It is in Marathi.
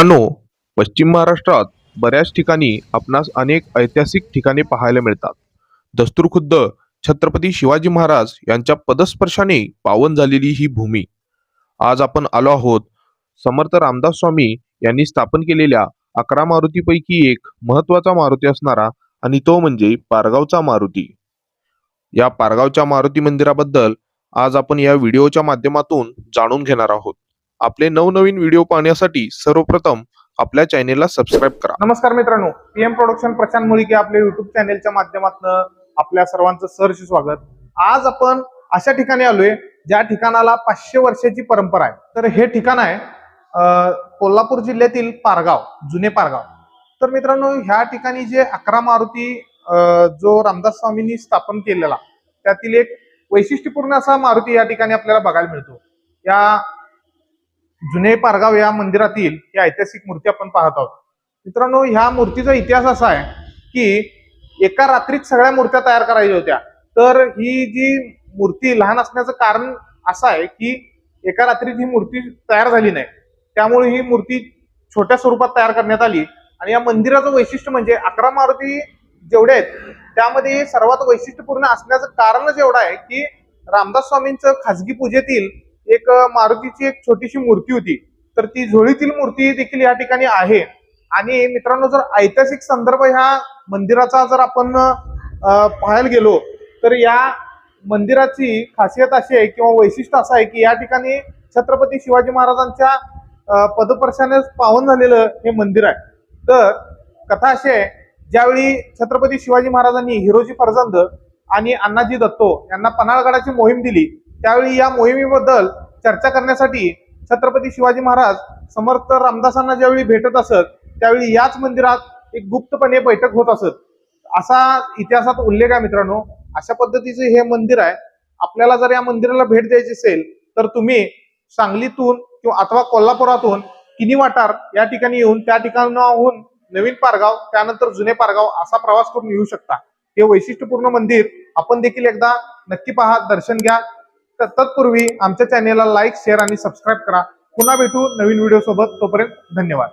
मित्रांनो पश्चिम महाराष्ट्रात बऱ्याच ठिकाणी आपणास अनेक ऐतिहासिक ठिकाणे पाहायला मिळतात. दस्तूर खुद्द छत्रपती शिवाजी महाराज यांच्या पदस्पर्शाने पावन झालेली ही भूमी. आज आपण आलो आहोत समर्थ रामदास स्वामी यांनी स्थापन केलेल्या अकरा मारुतीपैकी एक महत्त्वाचा मारुती असणारा आणि तो म्हणजे पारगावचा मारुती. या पारगावच्या मारुती मंदिराबद्दल आज आपण या व्हिडिओच्या माध्यमातून जाणून घेणार आहोत. आपले नवनवीन व्हिडिओ पाहण्यासाठी सर्वप्रथम आपल्या चॅनेलला सबस्क्राईब करा. नमस्कार मित्रांनो पीएम प्रोडक्शन प्रशांत मुळीके आपल्या युट्यूब चॅनेलच्या माध्यमातून आपल्या सर्वांचं सहर्ष स्वागत. आज आपण अशा ठिकाणी आलोय ज्या ठिकाणाला पाचशे वर्षाची परंपरा आहे. तर हे ठिकाण आहे कोल्हापूर जिल्ह्यातील पारगाव जुने पारगाव. तर मित्रांनो ह्या ठिकाणी जे अकरा मारुती जो रामदास स्वामींनी स्थापन केलेला त्यातील एक वैशिष्ट्यपूर्ण असा मारुती या ठिकाणी आपल्याला बघायला मिळतो. या जुने पारगाव या मंदिरातील ही ऐतिहासिक मूर्ती आपण पाहत आहोत. मित्रांनो ह्या मूर्तीचा इतिहास असा आहे की एका रात्रीत सगळ्या मूर्त्या तयार करायच्या होत्या. तर ही जी मूर्ती लहान असण्याचं कारण असं आहे की एका रात्रीत ही मूर्ती तयार झाली नाही. त्यामुळे ही मूर्ती छोट्या स्वरूपात तयार करण्यात आली आणि या मंदिराचं वैशिष्ट्य म्हणजे अकरा मारुती जेवढे आहेत त्यामध्ये सर्वात वैशिष्ट्यपूर्ण असण्याचं कारणच एवढं आहे की रामदास स्वामींचं खाजगी पूजेतील एक मारुतीची एक छोटीशी मूर्ती होती. तर ती झोळीतील मूर्ती देखील या ठिकाणी आहे. आणि मित्रांनो जर ऐतिहासिक संदर्भ ह्या मंदिराचा जर आपण पाहायला गेलो तर या मंदिराची खासियत अशी आहे किंवा वैशिष्ट्य असं आहे की या ठिकाणी छत्रपती शिवाजी महाराजांच्या पदपर्शाने पावन झालेलं हे मंदिर आहे. तर कथा अशी आहे ज्यावेळी छत्रपती शिवाजी महाराजांनी हिरोजी फरजंद आणि अण्णाजी दत्तो यांना पन्हाळगडाची मोहीम दिली त्यावेळी या मोहिमेबद्दल चर्चा करण्यासाठी छत्रपती शिवाजी महाराज समर्थ रामदासांना ज्यावेळी भेटत असत त्यावेळी याच मंदिरात एक गुप्तपणे बैठक होत असत. असा इतिहासात उल्लेख आहे मित्रांनो. अशा पद्धतीचे हे मंदिर आहे. आपल्याला जर या मंदिराला भेट द्यायची असेल तर तुम्ही सांगलीतून किंवा अथवा कोल्हापुरातून किनी वाटार या ठिकाणी येऊन त्या ठिकाणाहून नवीन पारगाव त्यानंतर जुने पारगाव असा प्रवास करून येऊ शकता. हे वैशिष्ट्यपूर्ण मंदिर आपण देखील एकदा नक्की पहा दर्शन घ्या. तर तत्पूर्वी आमच्या चॅनेलला लाईक शेअर आणि सबस्क्राईब करा. पुन्हा भेटू नवीन व्हिडिओ सोबत. तोपर्यंत धन्यवाद.